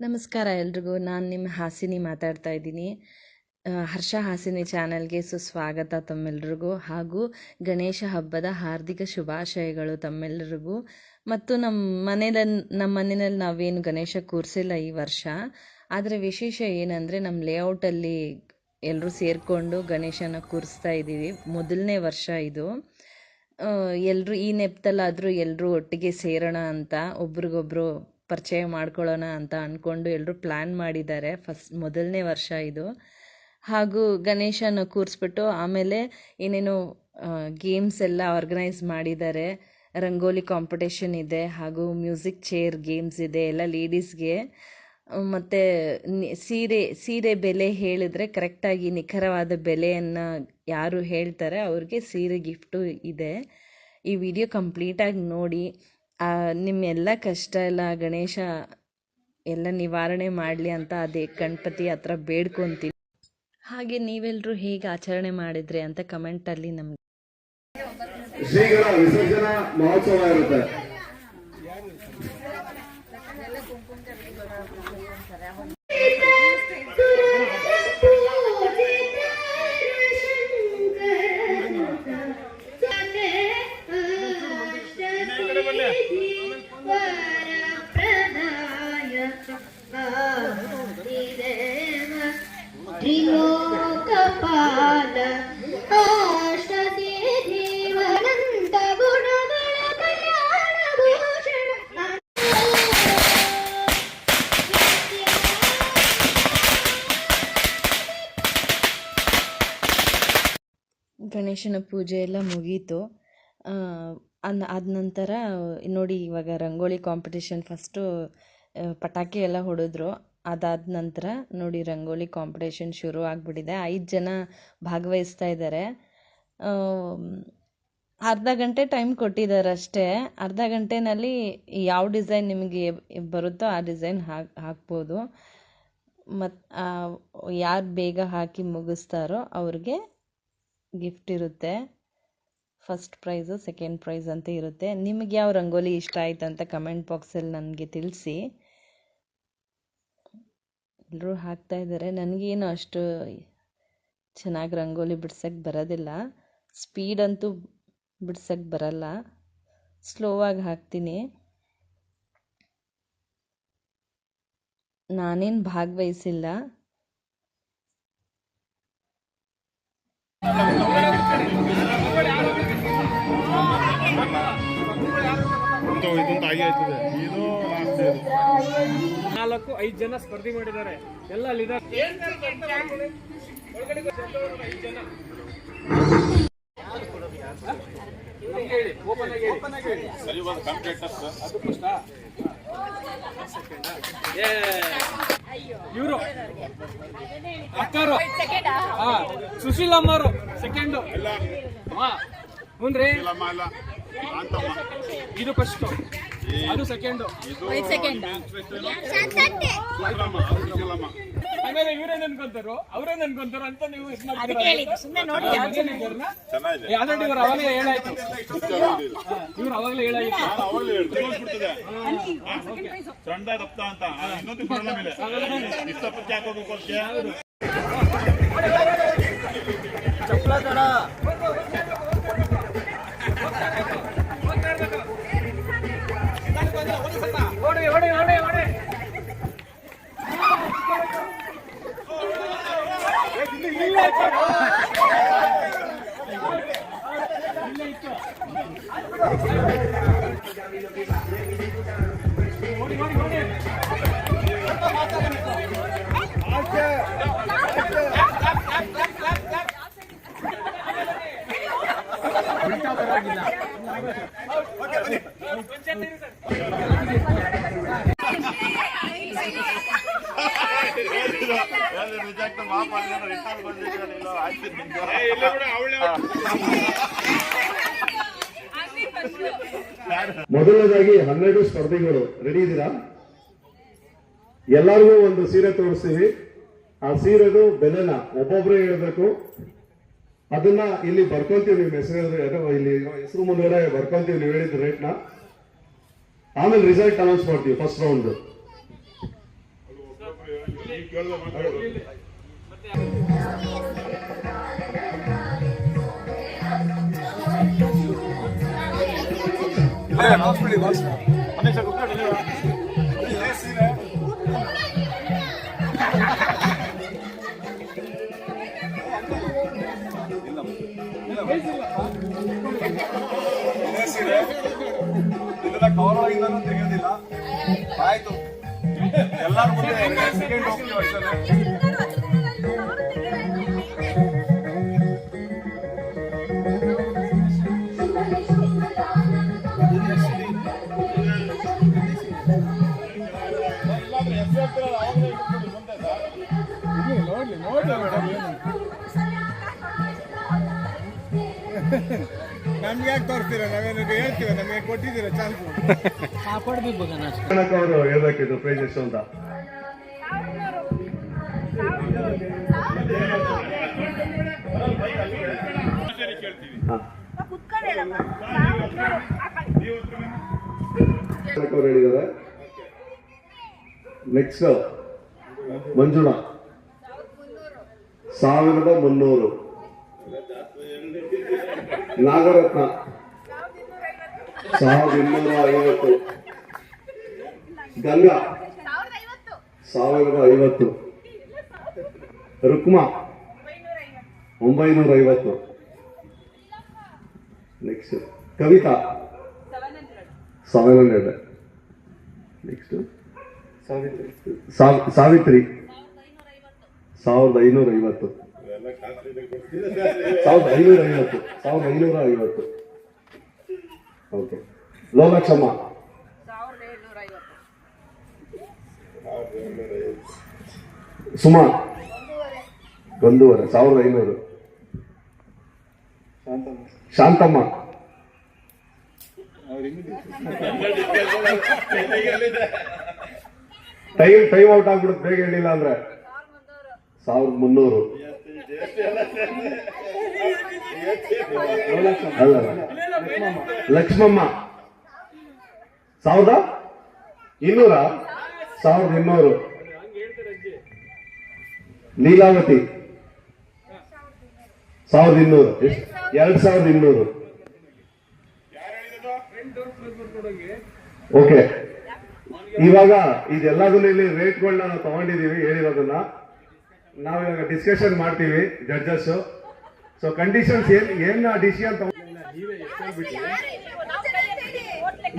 ನಮಸ್ಕಾರ ಎಲ್ರಿಗೂ. ನಾನು ನಿಮ್ಮ ಹಾಸಿನಿ ಮಾತಾಡ್ತಾ ಇದ್ದೀನಿ. ಹರ್ಷ ಹಾಸಿನಿ ಚಾನಲ್ಗೆ ಸುಸ್ವಾಗತ ತಮ್ಮೆಲ್ರಿಗೂ. ಹಾಗೂ ಗಣೇಶ ಹಬ್ಬದ ಹಾರ್ದಿಕ ಶುಭಾಶಯಗಳು ತಮ್ಮೆಲ್ಲರಿಗೂ ಮತ್ತು ನಮ್ಮ ಮನೆಯಲ್ಲಿ ನಮ್ಮ ಮನೆಯಲ್ಲಿ ನಾವೇನು ಗಣೇಶ ಕೂರಿಸಿಲ್ಲ ಈ ವರ್ಷ. ಆದರೆ ವಿಶೇಷ ಏನಂದರೆ ನಮ್ಮ ಲೇಔಟಲ್ಲಿ ಎಲ್ಲರೂ ಸೇರಿಕೊಂಡು ಗಣೇಶನ ಕೂರಿಸ್ತಾ ಇದ್ದೀವಿ. ಮೊದಲನೇ ವರ್ಷ ಇದು. ಎಲ್ಲರೂ ಈ ನೆಪದಲ್ಲಾದರೂ ಎಲ್ಲರೂ ಒಟ್ಟಿಗೆ ಸೇರೋಣ ಅಂತ ಒಬ್ರಿಗೊಬ್ರು ಪರಿಚಯ ಮಾಡ್ಕೊಳ್ಳೋಣ ಅಂತ ಅಂದ್ಕೊಂಡು ಎಲ್ಲರೂ ಪ್ಲ್ಯಾನ್ ಮಾಡಿದ್ದಾರೆ. ಫಸ್ಟ್, ಮೊದಲನೇ ವರ್ಷ ಇದು. ಹಾಗೂ ಗಣೇಶನ ಕೂರಿಸ್ಬಿಟ್ಟು ಆಮೇಲೆ ಏನೇನೋ ಗೇಮ್ಸ್ ಎಲ್ಲ ಆರ್ಗನೈಸ್ ಮಾಡಿದ್ದಾರೆ. ರಂಗೋಲಿ ಕಾಂಪಿಟೇಷನ್ ಇದೆ ಹಾಗೂ ಮ್ಯೂಸಿಕ್ ಚೇರ್ ಗೇಮ್ಸ್ ಇದೆ, ಎಲ್ಲ ಲೇಡೀಸ್ಗೆ ಮತ್ತು ಸೀರೆ ಸೀರೆ ಬೆಲೆ ಹೇಳಿದರೆ ಕರೆಕ್ಟಾಗಿ ನಿಖರವಾದ ಬೆಲೆಯನ್ನು ಯಾರು ಹೇಳ್ತಾರೆ, ಅವ್ರಿಗೆ ಸೀರೆ ಗಿಫ್ಟು ಇದೆ. ಈ ವಿಡಿಯೋ ಕಂಪ್ಲೀಟಾಗಿ ನೋಡಿ. ಆ, ನಿಮ್ಮೆಲ್ಲ ಕಷ್ಟ ಎಲ್ಲ ಗಣೇಶ ಎಲ್ಲ ನಿವಾರಣೆ ಮಾಡಲಿ ಅಂತ ಅದೇ ಗಣಪತಿ ಹತ್ರ ಬೇಡ್ಕೊತೀನಿ. ಹಾಗೆ ನೀವೆಲ್ಲರೂ ಹೇಗೆ ಆಚರಣೆ ಮಾಡಿದ್ರಿ ಅಂತ ಕಮೆಂಟ್ ಅಲ್ಲಿ ನಮ್ಗೆ. ಶ್ರೀಗಳ ವಿಸರ್ಜನಾ ಮಹೋತ್ಸವ ಇರುತ್ತೆ. ಗಣೇಶನ ಪೂಜೆ ಎಲ್ಲ ಮುಗೀತು. ಅನ್, ಆದ ನಂತರ ನೋಡಿ ಇವಾಗ ರಂಗೋಲಿ ಕಾಂಪಿಟೇಷನ್ ಫಸ್ಟು ಪಟಾಕಿ ಎಲ್ಲ ಹೊಡೆದ್ರು. ಅದಾದ ನಂತರ ನೋಡಿ ರಂಗೋಲಿ ಕಾಂಪಿಟೇಷನ್ ಶುರು ಆಗಿಬಿಟ್ಟಿದೆ. ಐದು ಜನ ಭಾಗವಹಿಸ್ತಾ ಇದ್ದಾರೆ ಅರ್ಧ ಗಂಟೆ ಟೈಮ್ ಕೊಟ್ಟಿದ್ದಾರೆ ಅಷ್ಟೇ. ಅರ್ಧ ಗಂಟೆನಲ್ಲಿ ಯಾವ ಡಿಸೈನ್ ನಿಮಗೆ ಬರುತ್ತೋ ಆ ಡಿಸೈನ್ ಹಾಕ್, ಹಾಕ್ಬೋದು. ಮತ್ತು ಯಾರು ಬೇಗ ಹಾಕಿ ಮುಗಿಸ್ತಾರೋ ಅವ್ರಿಗೆ ಗಿಫ್ಟ್ ಇರುತ್ತೆ. ಫಸ್ಟ್ ಪ್ರೈಸು ಸೆಕೆಂಡ್ ಪ್ರೈಸ್ ಅಂತ ಇರುತ್ತೆ. ನಿಮಗೆ ಯಾವ ರಂಗೋಲಿ ಇಷ್ಟ ಆಯ್ತು ಅಂತ ಕಮೆಂಟ್ ಬಾಕ್ಸಲ್ಲಿ ನನಗೆ ತಿಳಿಸಿ. ಎಲ್ಲರೂ ಹಾಕ್ತಾ ಇದ್ದಾರೆ. ನನಗೇನು ಅಷ್ಟು ಚೆನ್ನಾಗಿ ರಂಗೋಲಿ ಬಿಡ್ಸಕ್ಕೆ ಬರೋದಿಲ್ಲ. ಸ್ಪೀಡ್ ಅಂತೂ ಬಿಡ್ಸಕ್ಕೆ ಬರಲ್ಲ. ಸ್ಲೋವಾಗಿ ಹಾಕ್ತೀನಿ. ನಾನೇನು ಭಾಗವಹಿಸಿಲ್ಲ. ನಾಲ್ಕು ಐದು ಜನ ಸ್ಪರ್ಧೆ ಮಾಡಿದ್ದಾರೆ. ಎಲ್ಲ ಲೀಡರ್ ಇವರು. ಅಕ್ಕರು. ಹಾ ಸುಶೀಲ್ ಅಮ್ಮರು ಸೆಕೆಂಡು ಹಾ. ಹುನ್ರಿ. ರೀ ಇದು ಫಸ್ಟ್ ಅದು ಸೆಕೆಂಡ್ ಆಮೇಲೆ ಇವ್ರೇನ್ ಅನ್ಕೊಂತಾರು ಅವ್ರೇನ್ ಅನ್ಕೊಂತಾರು ಅಂತ ನೀವು ಇದು ಮಾಡ್ತೀರಾ? ಚೆನ್ನಾಗಿದೆ. ಆಲ್ರೆಡಿ ಇವ್ರು ಅವಾಗಲೇ ಹೇಳಾಯ್ತು. ಇವ್ರು ಅವಾಗಲೇ ಹೇಳಾಯ್ತು. ಅಂತ. ಇನ್ನೊಂದು ಪ್ರಾಬ್ಲಮ್ ಇದೆ ಇಷ್ಟಪಟ್ಟು ಹಾಕೋಬೇಕು ಓಡಿ Yeah. ರಿಟರ್ನ್ ಆಯ್ತು. ಮೊದಲನೇದಾಗಿ ಹನ್ನೆರಡು ಸ್ಪರ್ಧಿಗಳು ರೆಡಿ ಇದ್ದೀರಾ? ಎಲ್ಲರಿಗೂ ಒಂದು ಸೀರೆ ತೋರಿಸ್ತೀವಿ. ಆ ಸೀರೆದು ಬೆಲೆನ ಒಬ್ಬೊಬ್ರೆ ಹೇಳಬೇಕು. ಅದನ್ನ ಇಲ್ಲಿ ಬರ್ಕೊಂತೀವಿ ನಿಮ್ಮ ಹೆಸರು ಇಲ್ಲಿ ಹೆಸರು ಮುಂದೆ ಬರ್ಕೊಂತೀವಿ ನೀವು ಹೇಳಿದ ರೇಟ್ನ ಆಮೇಲೆ ರಿಸಲ್ಟ್ ಅನೌನ್ಸ್ ಮಾಡ್ತೀವಿ ಫಸ್ಟ್ ರೌಂಡ್ ಕವರ್ ಅಂತ ತೆಗೆಯೋದಿಲ್ಲ ಆಯ್ತು. ಎಲ್ಲಾರು ಮುಂದೆ ಸೆಕೆಂಡ್ ಹೋಗ್ತೀವಿ ಅಷ್ಟೇ. ನೋಡ್ಲಿ ನೋಡ್ಲಿ ಮೇಡಮ್ ನಮ್ಗೆ ಯಾಕೆ ತೋರಿಸ್ತೀರ? ನಾವೇನು ಹೇಳ್ತೀವಿ ನಮಗೆ ಕೊಟ್ಟಿದ್ದೀರ ಚಾನ್ಸ್ ಅವರು ಹೇಳ್ಬೇಕಿದ್ದು ಪ್ರೈಸ್ ಎಷ್ಟು ಅಂತ. ಅವ್ರು ಹೇಳಿದ್ದಾರೆ. ನೆಕ್ಸ್ಟ್ ಮಂಜುಳಾ ಸಾವಿರದ ಮುನ್ನೂರು. ನಾಗರತ್ನ. ಸಾವಿರದ ಇನ್ನೂರ ಐವತ್ತು. ಗಂಗಾ. ಸಾವಿರದ ಐವತ್ತು. ರುಕ್ಮಾ. ಒಂಬೈನೂರ ಐವತ್ತು. Next Kavita seven hundred next Savitri ಸಾವಿರದ ಐನೂರ ಐವತ್ತು ಸಾವಿರದ ಐನೂರ ಐವತ್ತು ಸಾವಿರದ ಐನೂರ ಐವತ್ತು ಓಕೆ ಲೋಲಕ್ಷಮ್ಮ. ಸುಮಾ. ಒಂದೂವರೆ. ಸಾವಿರದ ಐನೂರು. ಶಾಂತಮ್ಮ. ಟೈಮ್ ಟೈಮ್ ಔಟ್ ಆಗ್ಬಿಡುತ್ತೆ, ಬೇಗ ಹೇಳಿಲ್ಲ ಅಂದ್ರೆ. ಸಾವಿರದ ಮುನ್ನೂರು. ಅಲ್ಲ. ಲಕ್ಷ್ಮಮ್ಮ. ಸಾವಿರದ ಇನ್ನೂರ, ಸಾವಿರದ ಇನ್ನೂರು. ಲೀಲಾವತಿ ಸಾವಿರದ ಇನ್ನೂರು. ಎರಡ್ ಸಾವಿರದ ಇನ್ನೂರು. ಓಕೆ. ಇವಾಗ ಇದೆಲ್ಲದೂ ಇಲ್ಲಿ ರೇಟ್ಗಳನ್ನ ನಾವು ತಗೊಂಡಿದೀವಿ ಹೇಳಿರೋದನ್ನ. ನಾವಿವಾಗ ಡಿಸ್ಕಷನ್ ಮಾಡ್ತೀವಿ ಜಡ್ಜಸ್ ಸೊ ಕಂಡೀಷನ್ಸ್ ಏನ್ ಏನ್ ಡಿಸಿಷನ್ ತಗೊಂಡ್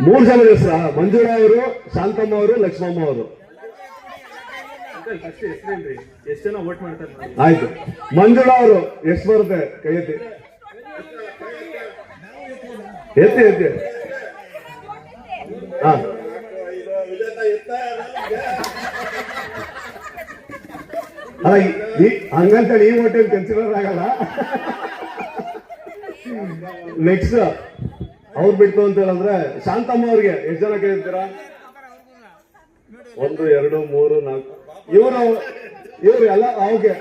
ಮೂರು ಜನ ಹೆಸರ ಮಂಜುಳಾ ಅವರು, ಶಾಂತಮ್ಮ ಅವರು, ಲಕ್ಷ್ಮಮ್ಮ ಅವರು ಎಷ್ಟು ಜನ ವೋಟ್ ಮಾಡ್ತಾರೆ ಆಯ್ತು. ಮಂಜುಳಾ ಅವರು ಎಷ್ಟು ಬರುತ್ತೆ ಕೈ ಎತ್ತಿ ಎತ್ತಿ. ಎತ್ತಿ ಹಾ ಈ- ಈ ಹಂಗಂತ ಈ ಹೋಟೆಲ್ ಕನ್ಸಿಡರ್ ಆಗಲ್ಲ. ನೆಕ್ಸ್ಟ್ ಅವ್ರು ಬಿಟ್ಟು ಅಂತ ಹೇಳಿದ್ರೆ ಶಾಂತಮ್ಮ ಅವ್ರಿಗೆ, ಎಷ್ಟು ಜನ ಕೇಳ್ತೀರಾ? ಒಂದು, ಎರಡು, ಮೂರು, ನಾಲ್ಕು. ಇವರು ಇವರು ಎಲ್ಲ ಓಕೆ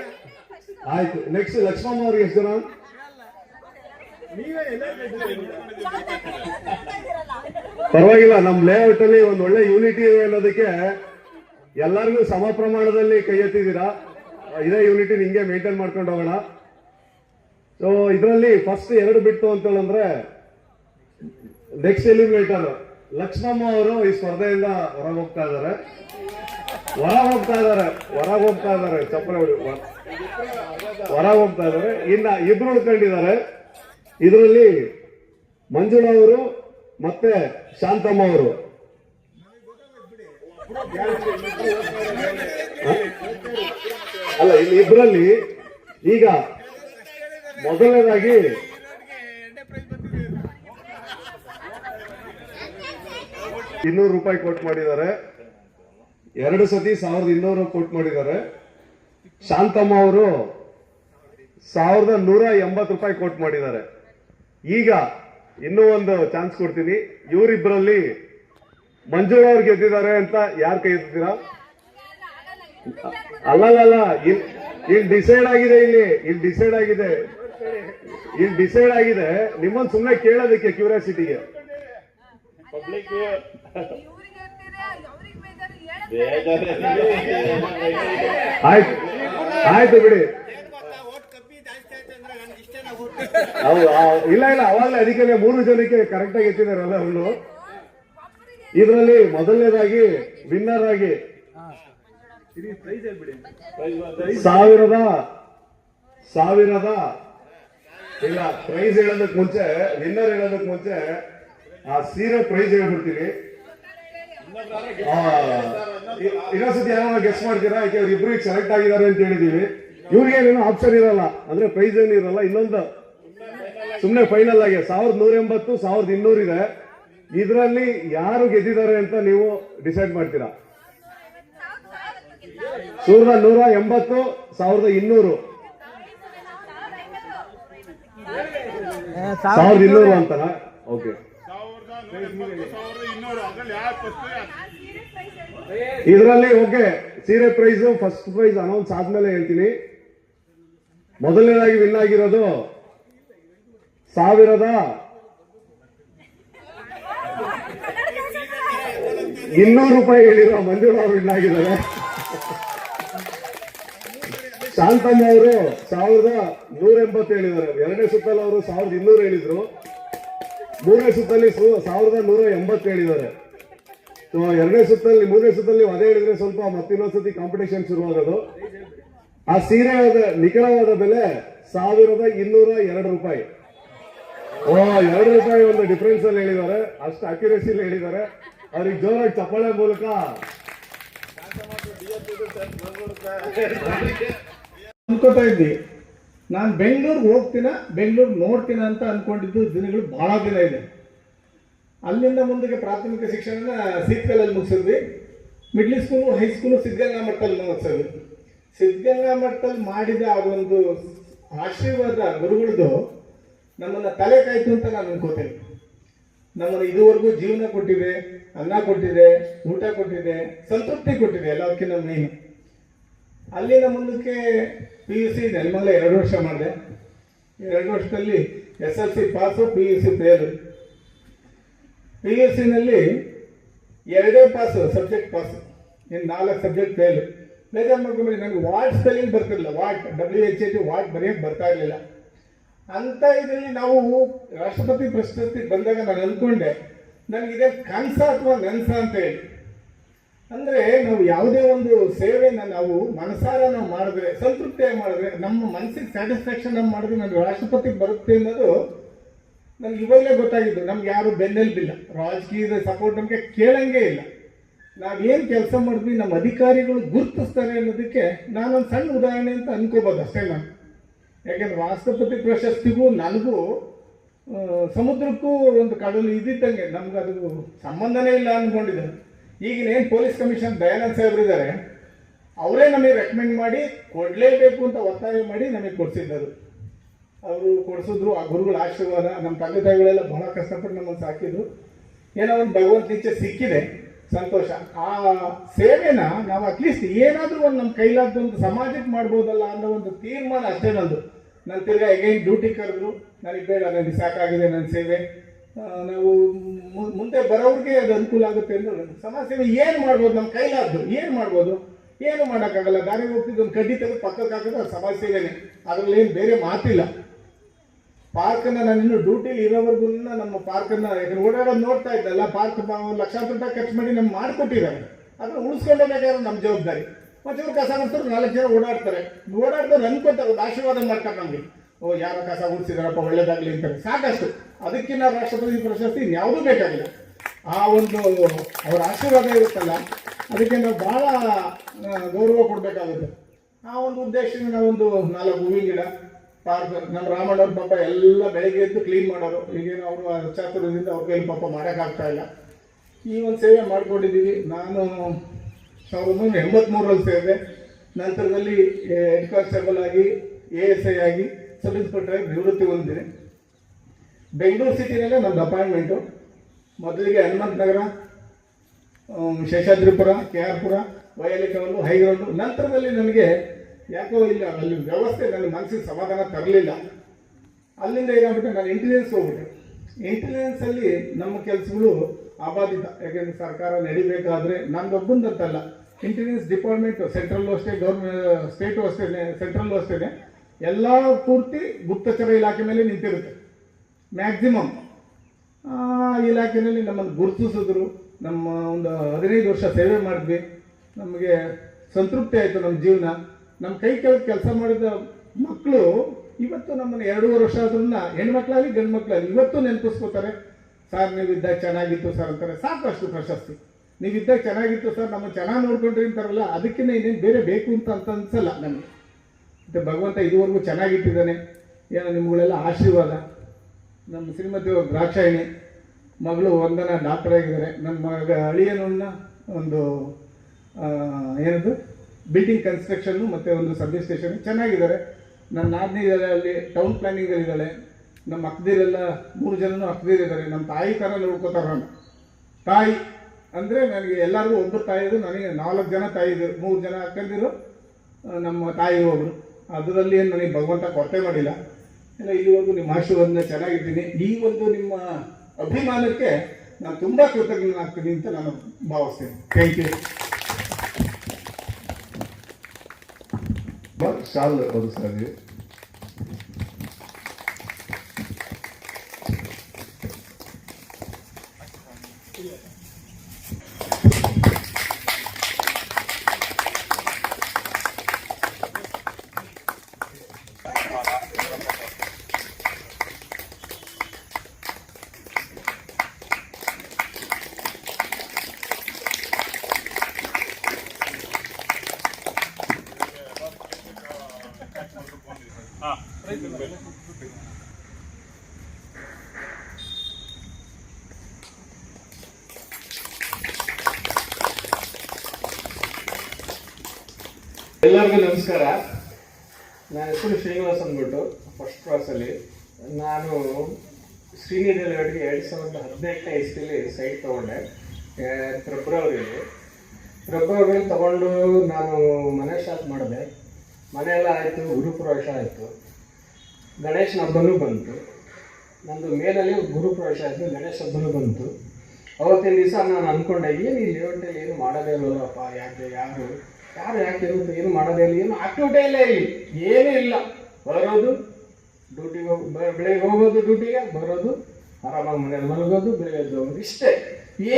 ಆಯ್ತು ನೆಕ್ಸ್ಟ್ ಲಕ್ಷ್ಮಮ್ಮ ಅವ್ರಿಗೆ ಎಷ್ಟು ಜನ? ಪರವಾಗಿಲ್ಲ, ನಮ್ ಲೇಔಟ್ ಅಲ್ಲಿ ಒಂದ್ ಒಳ್ಳೆ ಯೂನಿಟಿ ಇದೆ ಅನ್ನೋದಕ್ಕೆ ಎಲ್ಲರಿಗೂ ಸಮ ಪ್ರಮಾಣದಲ್ಲಿ ಕೈ ಎತ್ತಿದ್ದೀರಾ? ಇದೇ ಯೂನಿಟಿ ನಿಂಗೆ ಮೇಂಟೈನ್ ಮಾಡ್ಕೊಂಡು ಹೋಗೋಣ. ಸೊ ಇದರಲ್ಲಿ ಫಸ್ಟ್ ಎರಡು ಬಿಟ್ಟು ಅಂತ ಹೇಳಿದ್ರೆ ನೆಕ್ಸ್ಟ್ ಎಲಿಮಿನೇಟರ್ ಲಕ್ಷ್ಮಮ್ಮ ಅವರು ಈ ಸ್ಪರ್ಧೆಯಿಂದ ಹೊರಗೆ ಹೋಗ್ತಾ ಇದ್ದಾರೆ. ಹೊರ ಹೋಗ್ತಾ ಇದ್ದಾರೆ ಹೊರ ಹೋಗ್ತಾ ಇದ್ದಾರೆ ಚಪ್ಪರ ಹೊರ ಹೋಗ್ತಾ ಇದ್ದಾರೆ. ಇನ್ನ ಇಬ್ರು ಉಳ್ಕೊಂಡಿದ್ದಾರೆ. ಇದರಲ್ಲಿ ಮಂಜುಳಾ ಅವರು ಮತ್ತೆ ಶಾಂತಮ್ಮ ಅವರು. ಅಲ್ಲ, ಇಲ್ಲಿ ಇಬ್ಬರಲ್ಲಿ ಈಗ ಮೊದಲನೇದಾಗಿ ಇನ್ನೂರು ರೂಪಾಯಿ ಕೊಟ್ಟು ಮಾಡಿದ್ದಾರೆ. ಎರಡು ಸತಿ ಸಾವಿರದ ಇನ್ನೂರು ಕೋಟ್ ಮಾಡಿದ್ದಾರೆ. ಶಾಂತಮ್ಮ ಅವರು ಸಾವಿರದ ನೂರ ಎಂಬತ್ತು ರೂಪಾಯಿ ಕೋಟ್ ಮಾಡಿದ್ದಾರೆ. ಈಗ ಇನ್ನೂ ಒಂದು ಚಾನ್ಸ್ ಕೊಡ್ತೀನಿ. ಇವರಿಬ್ಬರಲ್ಲಿ ಮಂಜುಳ ಅವ್ರು ಗೆದ್ದಿದ್ದಾರೆ ಅಂತ ಯಾರು ಕೈ ಎತ್ತೀರಾ ಅಲ್ಲಲ್ಲ ಇಲ್ಲಿ ಡಿಸೈಡ್ ಆಗಿದೆ ಇಲ್ಲಿ ಇಲ್ಲಿ ಡಿಸೈಡ್ ಆಗಿದೆ. ಇಲ್ಲಿ ಡಿಸೈಡ್ ಆಗಿದೆ. ನಿಮ್ಮನ್ನು ಸುಮ್ಮನೆ ಕೇಳೋದಕ್ಕೆ ಕ್ಯೂರಿಯಾಸಿಟಿಗೆ ಇವ್ರಿಗೆ ಇರ್ತೀರಾ ಅವ್ರಿಗೆ ಬೇಜಾರು ಹೇಳಕ್ ಆಯ್ತು ಬಿಡಿ. ಇಲ್ಲ ಇಲ್ಲ, ಅವಾಗಲೇ ಅದಕ್ಕೆ ಮೂರು ಜನಕ್ಕೆ ಕರೆಕ್ಟ್ ಆಗಿ ಎತ್ತಿದಾರಲ್ಲ ಅವನು ಇದರಲ್ಲಿ ಮೊದಲನೇದಾಗಿ ವಿನ್ನರ್ ಆಗಿ ಸಾವಿರದ ಸಾವಿರದ, ಇಲ್ಲ ಪ್ರೈಸ್ ಹೇಳೋದಕ್ಕೆ ಮುಂಚೆ ವಿನ್ನರ್ ಹೇಳೋದಕ್ಕೆ ಮುಂಚೆ, ಆ ಸೀರೆ ಪ್ರೈಸ್ ಹೇಳ್ಬಿಡ್ತೀವಿ ಇನ್ನೊಂದ್ಸತಿ ಯಾರು ಗೆಸ್ ಮಾಡ್ತೀರಾ? ಯಾಕೆ ಅವ್ರ ಇಬ್ರಿಗೆ ಸೆಲೆಕ್ಟ್ ಆಗಿದ್ದಾರೆ ಅಂತ ಹೇಳಿದೀವಿ. ಇವ್ರಿಗೆ ಏನು ಆಪ್ಷನ್ ಇರಲ್ಲ. ಅಂದ್ರೆ ಪ್ರೈಸ್ ಏನು ಇರಲ್ಲ. ಇನ್ನೊಂದು ಸುಮ್ನೆ ಫೈನಲ್ ಆಗಿ ಸಾವಿರದ ನೂರ ಎಂಬತ್ತು ಸಾವಿರದ ಇನ್ನೂರು ಇದೆ. ಇದರಲ್ಲಿ ಯಾರು ಗೆದ್ದಿದ್ದಾರೆ ಅಂತ ನೀವು ಡಿಸೈಡ್ ಮಾಡ್ತೀರಾ? ಸಾವಿರದ ನೂರ ಎಂಬತ್ತು ಸಾವಿರದ ಇನ್ನೂರು. ಸಾವಿರದ ಇನ್ನೂರು ಅಂತನಾ? ಓಕೆ ಇದರಲ್ಲಿ, ಓಕೆ, ಸೀರೆ ಪ್ರೈಸ್ ಫಸ್ಟ್ ಪ್ರೈಸ್ ಅನೌನ್ಸ್ ಆದ್ಮೇಲೆ ಹೇಳ್ತೀನಿ. ಮೊದಲನೇದಾಗಿ ವಿನ್ ಆಗಿರೋದು ಸಾವಿರದ ಇನ್ನೂರು ರೂಪಾಯಿ ಹೇಳಿರೋ ಮಂಜುಳಾ ಅವರು ವಿನ್ ಆಗಿದ್ದಾರೆ. ಶಾಂತಮ್ಮ ಅವರು ಸಾವಿರದ ನೂರ ಎಂಬತ್ತು ಹೇಳಿದ್ದಾರೆ. ಎರಡನೇ ಸುತ್ತಲ್ಲಿ ಅವರು ಸಾವಿರದ ಇನ್ನೂರು ಹೇಳಿದ್ರು. ಮೂರನೇ ಸುತ್ತಲ್ಲಿ ಸಾವಿರದ ನೂರ ಎಂಬತ್ತು ಹೇಳಿದ್ದಾರೆ. ಸೊ ಎರಡನೇ ಸುತ್ತಲ್ಲಿ ಮೂರನೇ ಸುತ್ತಲ್ಲಿ ಅದೇ ಹೇಳಿದ್ರೆ ಸ್ವಲ್ಪ ಮತ್ತಿನ್ನೊಂದ್ಸತಿ ಕಾಂಪಿಟೇಷನ್ ಶುರುವಾಗೋದು. ಆ ಸೀರೆಯಾದ ನಿಖರವಾದ ಬೆಲೆ ಸಾವಿರದ ಇನ್ನೂರ ಎರಡು ರೂಪಾಯಿ. ಓ ಎರಡು ರೂಪಾಯಿ ಒಂದು ಡಿಫ್ರೆನ್ಸ್ ಅಲ್ಲಿ ಹೇಳಿದ್ದಾರೆ. ಅಷ್ಟು ಅಕ್ಯುರೇಸಿಲಿ ಹೇಳಿದ್ದಾರೆ. ಅವ್ರಿಗೆ ಜೋರಾಗಿ ಚಪ್ಪಾಳೆ ಮೂಲಕ. ಅನ್ಕೋತಾ ಇದ್ವಿ ನಾನು ಬೆಂಗಳೂರಿಗೆ ಹೋಗ್ತೀನ, ಬೆಂಗಳೂರು ನೋಡ್ತೀನ ಅಂತ ಅಂದ್ಕೊಂಡಿದ್ದು ದಿನಗಳು ಬಹಳ ದಿನ ಇದೆ. ಅಲ್ಲಿಂದ ಮುಂದಕ್ಕೆ ಪ್ರಾಥಮಿಕ ಶಿಕ್ಷಣನ ಸೀತ್ಕಲಲ್ಲಿ ಮುಗಿಸಿದ್ವಿ. Middle school high school Siddaganga ಮಠದಲ್ಲಿ ಮುಗಿಸಿದ್ವಿ. ಸಿದ್ಧಗಂಗಾ ಮಠದಲ್ಲಿ ಮಾಡಿದ ಆ ಒಂದು ಆಶೀರ್ವಾದ ಗುರುಗಳದು ನಮ್ಮನ್ನು ತಲೆ ಕಾಯ್ತು ಅಂತ ನಾನು ಅನ್ಕೋತೇನೆ. ನಮ್ಮನ್ನು ಇದುವರೆಗೂ ಜೀವನ ಕೊಟ್ಟಿದೆ, ಅನ್ನ ಕೊಟ್ಟಿದೆ, ಊಟ ಕೊಟ್ಟಿದೆ, ಸಂತೃಪ್ತಿ ಕೊಟ್ಟಿದೆ ಎಲ್ಲದಕ್ಕಿಂತ ಮೇನು. ಅಲ್ಲಿನ ಮುಂದಕ್ಕೆ ಪಿ ಯು ಸಿ ನೆಲಮಂಗಲ ಎರಡು ವರ್ಷ ಮಾಡಿದೆ. ಎರಡು ವರ್ಷದಲ್ಲಿ S L C pass P U C fail P U ಸಿನಲ್ಲಿ ಎರಡೇ ಪಾಸು ಸಬ್ಜೆಕ್ಟ್ ಪಾಸು ಇನ್ನು ನಾಲ್ಕು ಸಬ್ಜೆಕ್ಟ್ ಫೇಲು ಬೇಜಾರು ಮಾಡ್ಕೊಂಡ್ಬಿಡಿ ನನಗೆ ವಾರ್ಡ್ ಸ್ಪೆಲ್ಲಿಂಗ್ ಬರ್ತಿರಲಿಲ್ಲ. Word W H H word ಬರೆಯೋಕ್ಕೆ ಬರ್ತಾ ಇರಲಿಲ್ಲ. ಅಂತ ಇದರಲ್ಲಿ ನಾವು ರಾಷ್ಟ್ರಪತಿ ಪ್ರಶಸ್ತಿ ಬಂದಾಗ ನಾನು ಅಂದ್ಕೊಂಡೆ ನನಗಿದೆ ಕನಸ ಅಥವಾ ನನಸ ಅಂತ ಹೇಳಿ. ಅಂದ್ರೆ ನಾವು ಯಾವುದೇ ಒಂದು ಸೇವೆನ ನಾವು ಮನಸಾರ ನಾವು ಮಾಡಿದ್ರೆ, ಸಂತೃಪ್ತಿಯಾಗಿ ಮಾಡಿದ್ರೆ, ನಮ್ಮ ಮನಸ್ಸಿಗೆ ಸ್ಯಾಟಿಸ್ಫ್ಯಾಕ್ಷನ್ ನಾವು ಮಾಡಿದ್ರೆ ನನಗೆ ರಾಷ್ಟ್ರಪತಿ ಬರುತ್ತೆ ಅನ್ನೋದು ನಮ್ಗೆ ಇವಾಗಲೇ ಗೊತ್ತಾಗಿದ್ದು. ನಮ್ಗೆ ಯಾರು ಬೆನ್ನೆಲ್ಬಿಲ್ಲ ರಾಜಕೀಯದ ಸಪೋರ್ಟ್ ನಮಗೆ ಕೇಳಂಗೇ ಇಲ್ಲ. ನಾವೇನು ಕೆಲಸ ಮಾಡಿದ್ವಿ, ನಮ್ಮ ಅಧಿಕಾರಿಗಳು ಗುರುತಿಸ್ತಾರೆ ಅನ್ನೋದಕ್ಕೆ ನಾನೊಂದು ಸಣ್ಣ ಉದಾಹರಣೆ ಅಂತ ಅನ್ಕೋಬೋದು ಅಷ್ಟೇ ನಾನು. ಯಾಕೆಂದ್ರೆ ರಾಷ್ಟ್ರಪತಿ ಪ್ರಶಸ್ತಿಗೂ ನನಗೂ ಸಮುದ್ರಕ್ಕೂ ಒಂದು ಕಡಲು ಇದ್ದಿದ್ದಂಗೆ ನಮ್ಗೆ ಅದು ಸಂಬಂಧನೇ ಇಲ್ಲ ಅಂದ್ಕೊಂಡಿದ್ದೆ ಈಗಿನ ಏನು ಪೊಲೀಸ್ ಕಮಿಷನ್ ದಯಾನಂದ್ ಸಾಹೇಬ್ರಿದ್ದಾರೆ ಅವರೇ ನಮಗೆ ರೆಕಮೆಂಡ್ ಮಾಡಿ ಕೊಡಲೇಬೇಕು ಅಂತ ಒತ್ತಾಯ ಮಾಡಿ ನಮಗೆ ಕೊಡಿಸಿದ್ದರು ಅವರು ಕೊಡಿಸಿದ್ರು, ಆ ಗುರುಗಳ ಆಶೀರ್ವಾದ, ನಮ್ಮ ತಂದೆ ತಾಯಿಗಳೆಲ್ಲ ಬಹಳ ಕಷ್ಟಪಟ್ಟು ನಮ್ಮನ್ನು ಸಾಕಿದ್ರು. ಏನೋ ಒಂದು ಭಗವಂತ ಇಚ್ಛೆ ಸಿಕ್ಕಿದೆ, ಸಂತೋಷ. ಆ ಸೇವೆನ ನಾವು ಅಟ್ಲೀಸ್ಟ್ ಏನಾದರೂ ಒಂದು ನಮ್ಮ ಕೈಲಾದ ಒಂದು ಸಮಾಜಕ್ಕೆ ಮಾಡ್ಬೋದಲ್ಲ ಅನ್ನೋ ಒಂದು ತೀರ್ಮಾನ ಅಷ್ಟೇ ನಂದು. ನಾನು ತಿರ್ಗಾ ಎಗೈನ್ ಡ್ಯೂಟಿ ಕರೆದ್ರು, ನನಗೆ ಬೇಡ, ನನಗೆ ಸಾಕಾಗಿದೆ ನನ್ನ ಸೇವೆ. ನಾವು ಮುಂದೆ ಬರೋರಿಗೆ ಅದು ಅನುಕೂಲ ಆಗುತ್ತೆ ಅಂದ್ರೆ ಸಮಾಜ ಏನು ಮಾಡ್ಬೋದು? ನಮ್ಮ ಕೈಲಾದ್ದು ಏನು ಮಾಡ್ಬೋದು? ಏನು ಮಾಡೋಕ್ಕಾಗಲ್ಲ. ದಾರಿ ಹೋಗ್ತಿದ್ದು ಒಂದು ಕಡ್ಡಿ ತೆಗೆದು ಪಕ್ಕಕ್ಕೆ ಹಾಕಿದ್ರೆ ಅದು ಸಮಾಜ ಸೇವೆನೆ ಅದರಲ್ಲಿ ಏನು ಬೇರೆ ಮಾತಿಲ್ಲ. ಪಾರ್ಕನ್ನು ನಾನು ಇನ್ನು ಡ್ಯೂಟಿಲಿ ಇರೋವರೆಗೂ ನಮ್ಮ ಪಾರ್ಕನ್ನು, ಯಾಕಂದ್ರೆ ಓಡಾಡೋದು ನೋಡ್ತಾ ಇದ್ದಲ್ಲ ಪಾರ್ಕ್ ಲಕ್ಷಾಂತರ ರೂಪಾಯಿ ಖರ್ಚು ಮಾಡಿ ನಮ್ಗೆ ಮಾಡಿಕೊಟ್ಟಿದ್ದಾರೆ. ಅದನ್ನ ಉಳಿಸ್ಕೊಂಡೋಗ್ಬೇಕಾದ್ರೆ ನಮ್ಮ ಜವಾಬ್ದಾರಿ. ಮತ್ತೆ ಇವ್ರು ಕಸ ಗುಡಿಸಿದ್ರು ನಾಲ್ಕು ಜನ ಓಡಾಡ್ತಾರೆ. ಓಡಾಡ್ತಾರೆ ಅನ್ಕೊಂತಾರೆ ಆಶೀರ್ವಾದ ಮಾಡ್ತಾರೆ ನಮಗೆ. ಓ, ಯಾರೋ ಕಸ ಗುಡಿಸಿದಾರಪ್ಪ ಒಳ್ಳೇದಾಗಲಿ ಅಂತಾರೆ ಸಾಕಷ್ಟು. ಅದಕ್ಕಿಂತ ರಾಷ್ಟ್ರಪತಿ ಪ್ರಶಸ್ತಿ ಯಾವುದೂ ಬೇಕಾಗಿಲ್ಲ. ಆ ಒಂದು ಅವರ ಆಶೀರ್ವಾದ ಇರುತ್ತಲ್ಲ, ಅದಕ್ಕೆ ನಾವು ಭಾಳ ಗೌರವ ಕೊಡಬೇಕಾಗುತ್ತೆ. ಆ ಒಂದು ಉದ್ದೇಶದಿಂದ ನಾವೊಂದು ನಾಲ್ಕು ಹೂವಿನ ಗಿಡ, ಪಾರ್ಕ್, ನಮ್ಮ ರಾಮಣ್ಣವ್ರ ಪಾಪ ಎಲ್ಲ ಬೆಳಗ್ಗೆ ಎದ್ದು ಕ್ಲೀನ್ ಮಾಡೋರು. ಈಗೇನು ಅವರು ಚಾತುರ್ಯದಿಂದ ಅವ್ರ ಕೈಲಿ ಪಾಪ ಮಾಡೋಕ್ಕಾಗ್ತಾ ಇಲ್ಲ. ಈ ಒಂದು ಸೇವೆ ಮಾಡಿಕೊಂಡಿದ್ದೀವಿ. ನಾನು ಸಾವಿರದ ಒಂಬೈನೂರ ಸೇವೆ ಸೇರಿದೆ. ನಂತರದಲ್ಲಿ ಹೆಡ್ ಕಾನ್ಸ್ಟೇಬಲ್ ಆಗಿ ಎ ಎಸ್ ಐ ಆಗಿ ಸಬ್ ಇನ್ಸ್ಪೆಕ್ಟರ್ ಆಗಿ ನಿವೃತ್ತಿ ಹೊಂದಿದೆ ಬೆಂಗಳೂರು ಸಿಟಿನಲ್ಲೇ ನಂದು ಅಪಾಯಿಂಟ್ಮೆಂಟು. ಮೊದಲಿಗೆ Hanumantha Nagar Seshadripura K R Pura YLA town, ಹೈಗ್ರೌಂಡು. ನಂತರದಲ್ಲಿ ನನಗೆ ಯಾಕೋ ಇಲ್ಲ, ಅಲ್ಲಿ ವ್ಯವಸ್ಥೆ ನನ್ನ ಮನಸ್ಸಿಗೆ ಸಮಾಧಾನ ತರಲಿಲ್ಲ. ಅಲ್ಲಿಂದ ಏನಾಗ್ಬಿಟ್ಟು ನಾನು ಇಂಟೆಲಿಜೆನ್ಸ್ ಹೋಗ್ಬಿಟ್ಟೆ. ಇಂಟೆಲಿಜೆನ್ಸಲ್ಲಿ ನಮ್ಮ ಕೆಲಸಗಳು ಅಬಾಧಿತ ಯಾಕೆಂದರೆ ಸರ್ಕಾರ ನಡಿಬೇಕಾದ್ರೆ ನಂದೊಬ್ಬಂದಂತಲ್ಲ ಇಂಟೆಲಿಜೆನ್ಸ್ ಡಿಪಾರ್ಟ್ಮೆಂಟ್ ಸೆಂಟ್ರಲ್ ಅಷ್ಟೇ ಗೌರ್ಮೆಂಟ್ ಸ್ಟೇಟು ಅಷ್ಟೇ ಸೆಂಟ್ರಲ್ ಅಷ್ಟೇ ಎಲ್ಲ ಪೂರ್ತಿ ಗುಪ್ತಚರ ಇಲಾಖೆ ಮೇಲೆ ನಿಂತಿರುತ್ತೆ. ಮ್ಯಾಕ್ಸಿಮಮ್ ಇಲಾಖೆಯಲ್ಲಿ ನಮ್ಮನ್ನು ಗುರುತಿಸಿದ್ರು. ನಮ್ಮ ಒಂದು ಹದಿನೈದು ವರ್ಷ ಸೇವೆ ಮಾಡಿದ್ವಿ. ನಮಗೆ ಸಂತೃಪ್ತಿ ಆಯಿತು ನಮ್ಮ ಜೀವನ. ನಮ್ಮ ಕೈ ಕೆಳಗೆ ಕೆಲಸ ಮಾಡಿದ ಮಕ್ಕಳು ಇವತ್ತು ನಮ್ಮನ್ನು ಎರಡೂವರೆ ವರ್ಷ ಆದ್ರೂ ಹೆಣ್ಮಕ್ಳಾಗಲಿ ಗಂಡು ಮಕ್ಕಳಾಗಲಿ ಇವತ್ತು ನೆನಪಿಸ್ಕೋತಾರೆ. ಸರ್, ನೀವಿದ್ದಾಗ ಚೆನ್ನಾಗಿತ್ತು ಸರ್ ಅಂತಾರೆ. ಸಾಕಷ್ಟು ಪ್ರಶಸ್ತಿ. ನೀವಿದ್ದಾಗ ಚೆನ್ನಾಗಿತ್ತು ಸರ್ ನಮ್ಮ ಚೆನ್ನಾಗಿ ನೋಡ್ಕೊಂಡ್ರಿ ಅಂತಾರಲ್ಲ ಅದಕ್ಕಿಂತ ಇನ್ನೇನು ಬೇರೆ ಬೇಕು ಅಂತ ಅಂತ ಅನ್ಸಲ್ಲ ನನಗೆ ಮತ್ತು ಭಗವಂತ ಇದುವರೆಗೂ ಚೆನ್ನಾಗಿಟ್ಟಿದ್ದಾನೆ. ಏನೋ ನಿಮ್ಗಳೆಲ್ಲ ಆಶೀರ್ವಾದ. ನಮ್ಮ ಶ್ರೀಮತಿ ದ್ರಾಕ್ಷಾಯಿಣಿ ಮಗಳು ವಂದನ ಡಾಕ್ಟರ್ ಆಗಿದ್ದಾರೆ. ನನ್ನ ಮಗ ಅಳಿಯನನ್ನ ಒಂದು ಏನದು? ಬಿಲ್ಡಿಂಗ್ ಕನ್ಸ್ಟ್ರಕ್ಷನ್ನು ಮತ್ತು ಒಂದು ಸರ್ವಿಸ್ ಸ್ಟೇಷನ್ ಚೆನ್ನಾಗಿದ್ದಾರೆ. ನನ್ನ ನಾದಿನಿ ಅಲ್ಲಿ ಟೌನ್ ಪ್ಲಾನಿಂಗಲ್ಲಿದ್ದಾಳೆ ನಮ್ಮ ಅಕ್ಕದಿರೆಲ್ಲ ಮೂರು ಜನನೂ ಅಕ್ಕದಿರಿದ್ದಾರೆ ನಮ್ಮ ತಾಯಿ ಥರ ನೋಡ್ಕೋತಾರೆ ನಾನು ತಾಯಿ ಅಂದರೆ ನನಗೆ ಎಲ್ಲರಿಗೂ ಒಬ್ಬರು ತಾಯಿದು ನನಗೆ ನಾಲ್ಕು ಜನ ತಾಯಿದ್ರು ಮೂರು ಜನ ಅಕ್ಕಂದಿರು ನಮ್ಮ ತಾಯಿ ಒಬ್ಬರು ಅದರಲ್ಲಿ ನನಗೆ ಭಗವಂತ ಕೊರತೆ ಮಾಡಿಲ್ಲ. ಇಲ್ಲಿವರೆಗೂ ನಿಮ್ಮ ಆಶೀರ್ವಾದನ ಚೆನ್ನಾಗಿದ್ದೀನಿ ಈ ಒಂದು ನಿಮ್ಮ ಅಭಿಮಾನಕ್ಕೆ ನಾನು ತುಂಬ ಕೃತಜ್ಞನಾಗ್ತೀನಿ ಅಂತ ನಾನು ಭಾವಿಸ್ತೇನೆ. ಥ್ಯಾಂಕ್ ಯು ಸಾಲ್ ಒಂದು ಒದಗಿಸ್ತಾ ಎಲ್ಲರಿಗೂ ನಮಸ್ಕಾರ. ನನ್ನ ಹೆಸರು ಶ್ರೀನಿವಾಸ್ ಅಂದ್ಬಿಟ್ಟು ಫಸ್ಟ್ ಕ್ಲಾಸಲ್ಲಿ ನಾನು ಶ್ರೀನಿಧಿ ಡೆಲಿವರಿಗೆ ಎರಡು ಸಾವಿರದ ಹದಿನೆಂಟನೇ ಇಸ್ವಿಲಿ ಸೈಟ್ ತೊಗೊಂಡೆ. ಫೆಬ್ರವರಿಯಲ್ಲಿ ಫೆಬ್ರವರಿಲಿ ತೊಗೊಂಡು ನಾನು ಮನೆ ಶಾಪ್ ಮಾಡಿದೆ. ಮನೆಯೆಲ್ಲ ಆಯಿತು ಗುರುಪ್ರವೇಶ ಆಯಿತು. ಗಣೇಶನ ಹಬ್ಬನೂ ಬಂತು. ನಂದು ಮೇಲಲ್ಲಿ ಗುರು ಪ್ರವೇಶ ಆಯಿತು, ಗಣೇಶ ಹಬ್ಬನೂ ಬಂತು. ಅವತ್ತಿನ ದಿವಸ ನಾನು ಅಂದ್ಕೊಂಡೆ ಏನು ಇಲ್ಲಿ ಲೇಔಟಲ್ಲಿ ಏನು ಮಾಡೋದೇ ಇಲ್ಲಪ್ಪ ಯಾಕೆ, ಯಾರು ಯಾರು ಯಾಕೆ ಇರುತ್ತೆ, ಏನು ಮಾಡೋದೇ ಇಲ್ಲ, ಏನು ಆಕ್ಟಿವಿಟಿ ಇಲ್ಲ ಇಲ್ಲಿ, ಏನೂ ಇಲ್ಲ. ಬರೋದು, ಡ್ಯೂಟಿಗೆ ಹೋಗಿ ಬೆಳಗ್ಗೆ ಹೋಗೋದು ಡ್ಯೂಟಿಗೆ, ಬರೋದು, ಆರಾಮಾಗಿ ಮನೇಲಿ ಮಲಗೋದು, ಬೆಳಗ್ಗೆ ಹೋಗೋದು, ಇಷ್ಟೇ.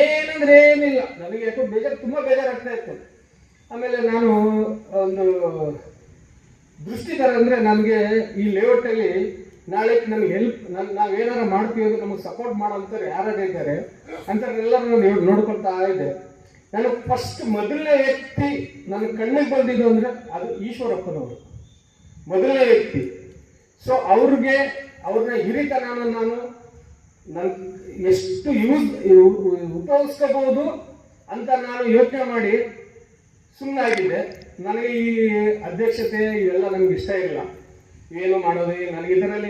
ಏನಂದ್ರೆ ಏನಿಲ್ಲ. ನನಗೆ ಯಾಕೋ ಬೇಜಾರು, ತುಂಬ ಬೇಜಾರಾಗ್ತಾ ಇತ್ತು. ಆಮೇಲೆ ನಾನು ಒಂದು ದೃಷ್ಟಿಕರ ಅಂದರೆ ನನಗೆ ಈ ಲೇಔಟಲ್ಲಿ ನಾಳೆ ನಮ್ಗೆ ಹೆಲ್ಪ್ ನನ್ ನಾವೇನಾರು ಮಾಡ್ತೀವಿ ಅಂದ್ರೆ ನಮಗೆ ಸಪೋರ್ಟ್ ಮಾಡೋಂಥವ್ರು ಯಾರು ಇದ್ದಾರೆ ಅಂಥವ್ರೆಲ್ಲರೂ ನಾನು ನೋಡ್ಕೊಳ್ತಾ ಇದ್ದೆ. ನನಗೆ ಫಸ್ಟ್ ಮೊದಲನೇ ವ್ಯಕ್ತಿ ನನ್ನ ಕಣ್ಣಿಗೆ ಬಂದಿದ್ದು ಅಂದರೆ ಅದು ಈಶ್ವರಪ್ಪನವರು. ಮೊದಲನೇ ವ್ಯಕ್ತಿ. ಸೊ ಅವ್ರಿಗೆ ಅವ್ರನ್ನ ಹಿರಿತನ ನಾನು ನನ್ ಎಷ್ಟು ಯೂಸ್ ಉಪಯೋಗಿಸ್ಕೋಬಹುದು ಅಂತ ನಾನು ಯೋಚನೆ ಮಾಡಿ ಸುಮ್ಮನಾಗಿದ್ದೆ ನನಗೆ ಈ ಅಧ್ಯಕ್ಷತೆ ಇವೆಲ್ಲ ನನಗೆ ಇಷ್ಟ ಇಲ್ಲ. ಏನು ಮಾಡೋದು? ನನಗೆ ಇದರಲ್ಲಿ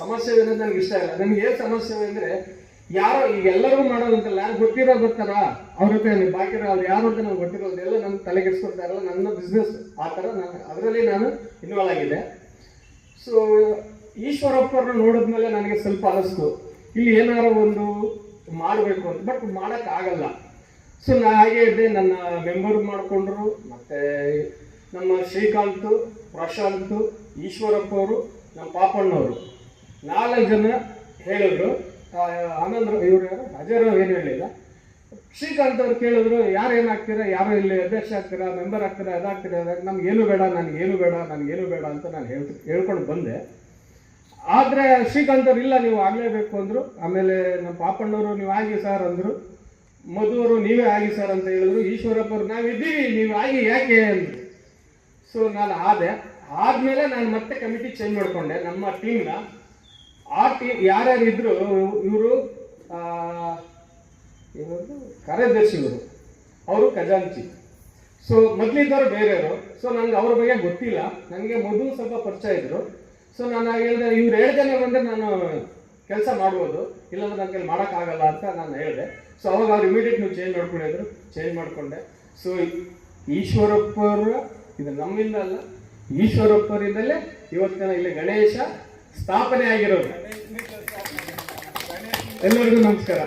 ಸಮಸ್ಯೆ ಇರೋದು ನನಗೆ ಇಷ್ಟ ಇಲ್ಲ. ನನಗೆ ಏನು ಸಮಸ್ಯೆ ಅಂದರೆ, ಯಾರೋ ಈಗ ಎಲ್ಲರೂ ಮಾಡೋದಂತಲ್ಲ, ಯಾರು ಗೊತ್ತಿರೋ ಗೊತ್ತಾರ ಅವ್ರ ಹತ್ರ ನನಗೆ ಬಾಕಿ ಇರೋ ಅವ್ರು ಯಾರು ಅಂತ ನನಗೆ ಗೊತ್ತಿರೋದು ಎಲ್ಲ ನನ್ನ ತಲೆಗೆಡ್ಸ್ಕೊಳ್ತಾರಲ್ಲ ನನ್ನ ಬಿಸ್ನೆಸ್ ಆ ಥರ ನಾನು, ಅದರಲ್ಲಿ ನಾನು ಇನ್ವಾಲ್ವ್ ಆಗಿದೆ ಸೊ ಈಶ್ವರಪ್ಪರನ್ನ ನೋಡಿದ್ಮೇಲೆ ನನಗೆ ಸ್ವಲ್ಪ ಅನಿಸ್ತು. ಇಲ್ಲಿ ಏನಾರ ಒಂದು ಮಾಡಬೇಕು ಅಂತ. ಬಟ್ ಮಾಡೋಕ್ಕಾಗಲ್ಲ. ಸೊ ನಾ ಹಾಗೆ ಇದ್ದೆ. ನನ್ನ ಮೆಂಬರ್ ಮಾಡಿಕೊಂಡ್ರು. ಮತ್ತು ನಮ್ಮ ಶ್ರೀಕಾಂತ್ ಪ್ರಶಾಂತ್ ಈಶ್ವರಪ್ಪ ಅವರು ನಮ್ಮ ಪಾಪಣ್ಣವರು. ನಾಲ್ಕು ಜನ ಹೇಳಿದ್ರು. ಆ, ಆನಂದ್ ಇವರು ಯಾರು? ಏನು ಹೇಳಿಲ್ಲ. ಶ್ರೀಕಾಂತ್ ಅವ್ರು ಕೇಳಿದ್ರು ಯಾರು ಏನಾಗ್ತೀರಾ ಯಾರು ಇಲ್ಲಿ ಅಧ್ಯಕ್ಷ ಆಗ್ತೀರಾ ಮೆಂಬರ್ ಆಗ್ತೀರಾ ಅದಾಗ್ತೀರಾ ಅದಾಗ ನಮ್ಗೆ ಏನು ಬೇಡ ನನಗೇನು ಬೇಡ ನನಗೇನು ಬೇಡ ಅಂತ ನಾನು ಹೇಳ್ ಹೇಳ್ಕೊಂಡು ಬಂದೆ. ಆದರೆ ಶ್ರೀಕಾಂತ್ ಅವ್ರು ಇಲ್ಲ ನೀವು ಆಗಲೇಬೇಕು ಅಂದರು. ಆಮೇಲೆ ನಮ್ಮ ಪಾಪಣ್ಣವರು ನೀವು ಆಗಿ ಸರ್ ಅಂದರು. ಮಧುವರು ನೀವೇ ಆಗಿ ಸರ್ ಅಂತ ಹೇಳಿದ್ರು. ಈಶ್ವರಪ್ಪ ಅವ್ರು ನಾವಿದ್ದೀವಿ, ನೀವು ಆಗಿ ಯಾಕೆ ಅಂದರು ಸೊ ನಾನು ಆದೆ. ಆದಮೇಲೆ ನಾನು ಮತ್ತೆ ಕಮಿಟಿ ಚೇಂಜ್ ಮಾಡಿಕೊಂಡೆ. ನಮ್ಮ ಟೀಮ್ನ ಆ ಟೀಮ್ ಯಾರ್ಯಾರು ಇದ್ರು, ಇವರು ಇವರು ಕಾರ್ಯದರ್ಶಿಗಳು. ಅವರು ಖಜಾಂಚಿ. ಸೊ ಮೊದಲಿದ್ದವರು ಬೇರೆಯವರು. ಸೊ ನನಗೆ ಅವ್ರ ಬಗ್ಗೆ ಗೊತ್ತಿಲ್ಲ. ನನಗೆ ಮೊದಲು ಸ್ವಲ್ಪ ಪರಿಚಯ ಇದ್ರು. ಸೊ ನಾನು ಹೇಳಿದೆ, ಇವ್ರು ಏಳು ಜನ ಬಂದರೆ ನಾನು ಕೆಲಸ ಮಾಡ್ಬೋದು. ಇಲ್ಲಾಂದ್ರೆ ನನ್ನ ಕೈಲಿ ಮಾಡೋಕ್ಕಾಗಲ್ಲ ಅಂತ ನಾನು ಹೇಳಿದೆ. ಸೊ ಅವಾಗ ಅವ್ರು ಇಮಿಡಿಯೇಟ್ ನೀವು ಚೇಂಜ್ ಮಾಡ್ಕೊಂಡಿದ್ರು ಚೇಂಜ್ ಮಾಡಿಕೊಂಡೆ. ಸೊ ಈಶ್ವರಪ್ಪರ, ಇದು ನಮ್ಮಿಂದ ಅಲ್ಲ, ಈಶ್ವರಪ್ಪರಿಂದಲೇ ಇವತ್ತಿನ ಇಲ್ಲಿ ಗಣೇಶ ಸ್ಥಾಪನೆ ಆಗಿರೋದು ಎಲ್ಲರಿಗೂ ನಮಸ್ಕಾರ.